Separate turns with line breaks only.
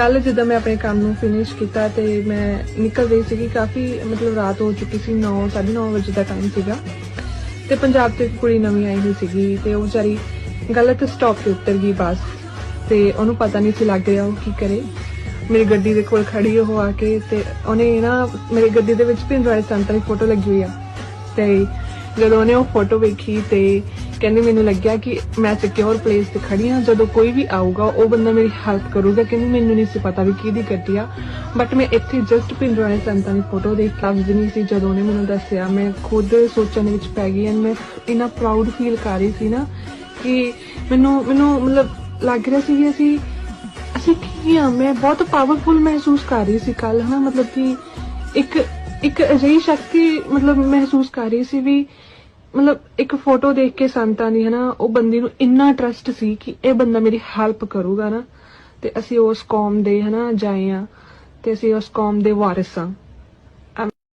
ਕੱਲ ਜਦੋਂ ਮੈਂ ਆਪਣੇ ਕੰਮ ਨੂੰ ਫਿਨਿਸ਼ ਕੀਤਾ ਤੇ ਮੈਂ ਨਿਕਲ ਰਹੀ ਸੀਗੀ, ਕਾਫੀ ਮਤਲਬ ਰਾਤ ਹੋ ਚੁੱਕੀ ਸੀ 9 9:30 ਵਜੇ ਦਾ ਟਾਈਮ ਸੀਗਾ। ਤੇ ਪੰਜਾਬ ਤੋਂ ਇੱਕ ਕੁੜੀ ਨਵੀਂ ਆਈ ਹੋਈ ਸੀਗੀ ਤੇ ਉਹ ਵਿਚਾਰੀ ਗਲਤ ਸਟਾਪ ਤੇ ਉਤਰ ਗਈ ਬੱਸ ਤੇ ਉਹਨੂੰ ਪਤਾ ਨਹੀਂ ਸੀ ਲੱਗ ਰਿਹਾ ਉਹ ਕੀ ਕਰੇ। ਮੇਰੀ ਗੱਡੀ ਦੇ ਕੋਲ ਖੜੀ ਉਹ ਆ ਕੇ ਤੇ ਉਹਨੇ ਨਾ, ਮੇਰੀ ਗੱਡੀ ਦੇ ਵਿੱਚ ਪਿੰਡਰਾਏ ਸੰਤਾਂ ਦੀ ਫੋਟੋ ਲੱਗੀ ਹੋਈ ਆ। ਤੇ ਜਦੋਂ ਉਹਨੇ ਉਹ ਫੋਟੋ ਵੇਖੀ ਤੇ ਕਹਿੰਦੀ ਮੈਨੂੰ ਲੱਗਿਆ ਕਿ ਮੈਂ ਸਿਕਿਉਰ ਪਲੇਸ ਤੇ ਖੜੀ ਹਾਂ। ਜਦੋਂ ਕੋਈ ਵੀ ਆਊਗਾ, ਉਹ ਬੰਦਾ ਮੇਰੀ ਹੈਲਪ ਕਰੂਗਾ। ਕਹਿੰਦੀ ਮੈਨੂੰ ਨਹੀਂ ਸੀ ਪਤਾ ਵੀ ਕਿਹਦੀ ਗੱਡੀ ਆ। ਬਟ ਮੈਂ ਇੱਥੇ ਜਸਟ ਪਿੰਡਰਾਏ ਸੰਤਾਂ ਦੀ ਫੋਟੋ ਦੇਖ ਲਫ਼ਜ਼ ਨਹੀਂ ਸੀ। ਜਦੋਂ ਉਹਨੇ ਮੈਨੂੰ ਦੱਸਿਆ, ਮੈਂ ਖੁਦ ਸੋਚਣ ਵਿੱਚ ਪੈ ਗਈ ਐਂਡ ਮੈਂ ਇਨਾ ਪ੍ਰਾਊਡ ਫੀਲ ਕਰ ਰਹੀ ਸੀ ਨਾ ਕਿ ਮੈਨੂੰ ਮੈਨੂੰ ਮਤਲਬ ਲੱਗ ਰਿਹਾ ਸੀ ਕਿ ਅਸੀਂ ਅਸੀਂ ਕੀ ਆ ਮੈਂ ਬਹੁਤ ਪਾਵਰਫੁਲ ਮਹਿਸੂਸ ਕਰ ਰਹੀ ਸੀ ਕੱਲ ਹਨਾ? ਮਤਲਬ ਕਿ ਇੱਕ ਇੱਕ ਅਜਿਹੀ ਸ਼ਕਤੀ ਮਤਲਬ ਮਹਿਸੂਸ ਕਰ ਰਹੀ ਸੀ ਵੀ ਮਤਲਬ ਇੱਕ ਫੋਟੋ ਦੇਖ ਕੇ ਸੰਤਾਂ ਦੀ, ਹਨਾ, ਉਹ ਬੰਦੇ ਨੂੰ ਇੰਨਾ ਟਰਸਟ ਸੀ ਕਿ ਇਹ ਬੰਦਾ ਮੇਰੀ ਹੈਲਪ ਕਰੂਗਾ ਨਾ, ਤੇ ਅਸੀਂ ਉਸ ਕੌਮ ਦੇ, ਹਨਾ, ਜਾਏ ਆ, ਤੇ ਅਸੀਂ ਉਸ ਕੌਮ ਦੇ ਵਾਰਿਸ ਆ।